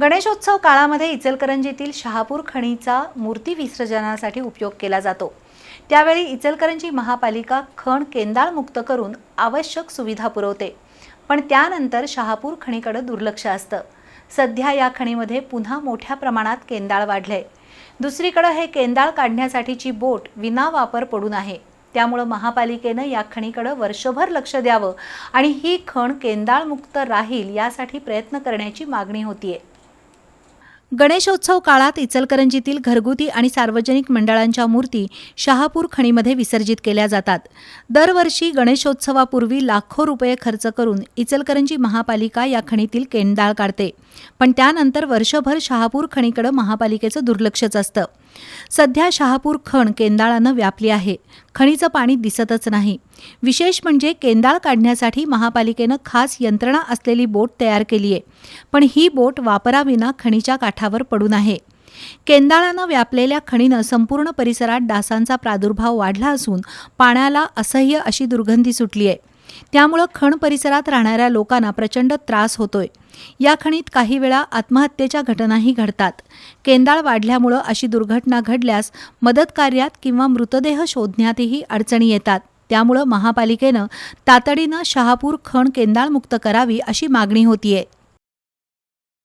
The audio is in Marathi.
गणेशोत्सव काळामध्ये इचलकरंजीतील शहापूर खणीचा मूर्ती विसर्जनासाठी उपयोग केला जातो. त्यावेळी इचलकरंजी महापालिका खण केंदाळ मुक्त करून आवश्यक सुविधा पुरवते. पण त्यानंतर शहापूर खणीकडे दुर्लक्ष असतं. सध्या या खणीमध्ये पुन्हा मोठ्या प्रमाणात केंदाळ वाढले दुसरीकडे हे केंदाळ काढण्यासाठीची बोट विना वापर पडून आहे. त्यामुळं महापालिकेनं या खणीकडं वर्षभर लक्ष द्यावं आणि ही खण केंदाळमुक्त राहील यासाठी प्रयत्न करण्याची मागणी होतीये. गणेशोत्सव काळात इचलकरंजीतील घरगुती आणि सार्वजनिक मंडळांच्या मूर्ती शहापूर खणीमध्ये विसर्जित केल्या जातात. दरवर्षी गणेशोत्सवापूर्वी लाखो रुपये खर्च करून इचलकरंजी महापालिका या खणीतील केंदाळ काढते. पण त्यानंतर वर्षभर शहापूर खणीकडे महापालिकेचं दुर्लक्षच असतं. सध्या शहापूर खण केंदाळानं व्यापली आहे. खणीचं पाणी दिसतच नाही. विशेष म्हणजे केंदाळ काढण्यासाठी महापालिकेनं खास यंत्रणा असलेली बोट तयार केली आहे पण ही बोट वापराविना खणीच्या काठावर पडून आहे. केंदाळानं व्यापलेल्या खणीनं संपूर्ण परिसरात डासांचा प्रादुर्भाव वाढला असून पाण्याला असह्य अशी दुर्गंधी सुटली आहे त्यामुळं खण परिसरात राहणाऱ्या लोकांना प्रचंड त्रास होतोय. या खणीत काही वेळा आत्महत्येच्या घटनाही घडतात. केंदाळ वाढल्यामुळं अशी दुर्घटना घडल्यास मदत कार्यात किंवा मृतदेह शोधण्यातही अडचणी येतात. त्यामुळं महापालिकेनं तातडीनं शहापूर खण केंदाळमुक्त करावी अशी मागणी होतीये.